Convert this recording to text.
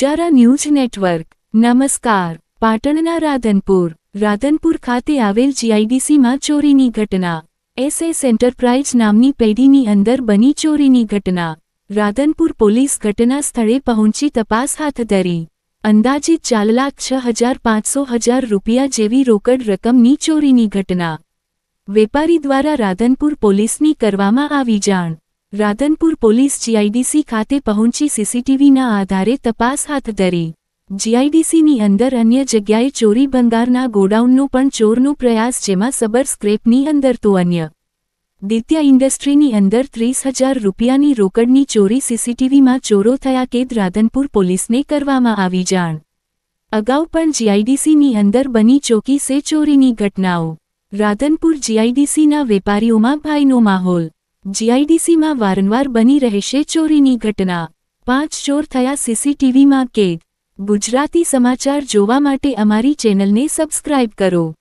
ચારા news network. નમસ્કાર. પાટણના રાધનપુર. રાધનપુર ખાતે આવેલ જીઆઈડીસીમાં ચોરીની ઘટના. એસએસ એન્ટરપ્રાઇઝ નામની પેઢીની અંદર બની ચોરીની ઘટના. રાધનપુર પોલીસ ઘટના સ્થળે પહોંચી તપાસ હાથ ધરી. અંદાજિત ચાર લાખ છ હજાર પાંચસો હજાર રૂપિયા જેવી રોકડ રકમની ચોરીની ઘટના. વેપારી દ્વારા રાધનપુર પોલીસની કરવામાં આવી જાણ. રાધનપુર પોલીસ જીઆઈડીસી ખાતે પહોંચી સીસીટીવીના આધારે તપાસ હાથ ધરી. જીઆઈડીસીની અંદર અન્ય જગ્યાએ ચોરી બંગારના ગોડાઉનનો પણ ચોરનો પ્રયાસ જેમાં સબર સ્ક્રેપની અંદર તો અન્ય. દિત્ય ઇન્ડસ્ટ્રીની અંદર ત્રીસ હજાર રૂપિયાની રોકડની ચોરી સીસીટીવીમાં ચોરો થયા કેદ રાધનપુર પોલીસને કરવામાં આવી જાણ. અગાઉ પણ જીઆઈડીસીની અંદર બની ચોકી સે ચોરીની ઘટનાઓ. રાધનપુર જીઆઈડીસીના વેપારીઓમાં ભાઈનો માહોલ. જીઆઈડીસીમાં વારંવાર બની રહેશે ચોરીની ઘટના. પાંચ ચોર થયા સીસીટીવીમાં કેદ. ગુજરાતી સમાચાર જોવા માટે અમારી ચેનલને સબસ્ક્રાઇબ કરો.